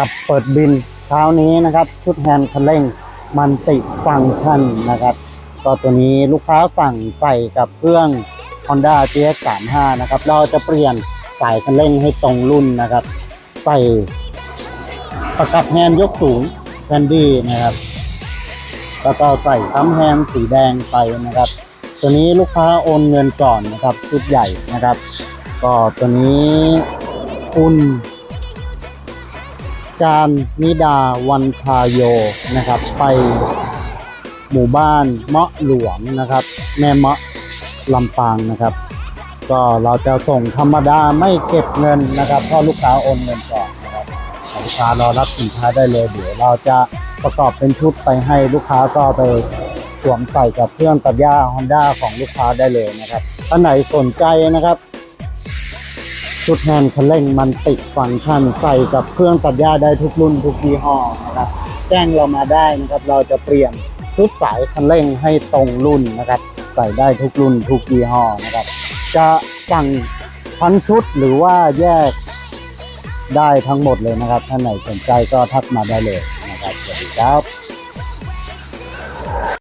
ครับเปิดบินเช้านี้นะครับ ชุดแฮนด์คันเร่งมันติฟังก์ชันนะครับ ก็ตัวนี้ลูกค้าสั่งใส่กับเครื่อง Honda GX 3 5 นะครับ เราจะเปลี่ยนสายคันเร่งให้ตรงรุ่นนะครับ ใส่ประกับแฮนด์ยกสูงแคนดี้นะครับ แล้วก็ใส่ซ้ำแฮนด์สีแดงไปนะครับ ตัวนี้ลูกค้าโอนเงินก่อนนะครับชุดใหญ่นะครับ ก็ตัวนี้คุณ การนิดาวันทาโยนะครับ ไปหมู่บ้านเมาะหลวงนะครับ แม่เมาะลำปางนะครับ ก็เราจะส่งธรรมดาไม่เก็บเงินนะครับเพราะลูกค้าโอนเงินก่อนนะครับลูกค้ารอรับสินค้าได้เลยเดี๋ยวเราจะประกอบเป็นชุดไปให้ลูกค้าก็ไปสวมใส่กับเครื่องตัดหญ้า Honda ของลูกค้าได้เลยนะครับท่านไหนสนใจนะครับ ชุดแฮนด์คันเร่งมันติดฟังก์ชันใส่กับเครื่องตัดหญ้าได้ทุกรุ่นทุกยี่ห้อนะครับแจ้งเรามาได้นะครับเราจะเปลี่ยนชุดสายคันเร่งให้ตรงรุ่นนะครับใส่ได้ทุกรุ่นทุกยี่ห้อนะครับ จะสั่งทั้งชุดหรือว่าแยกได้ทั้งหมดเลยนะครับท่านไหนสนใจก็ทักมาได้เลยนะครับสวัสดีครับ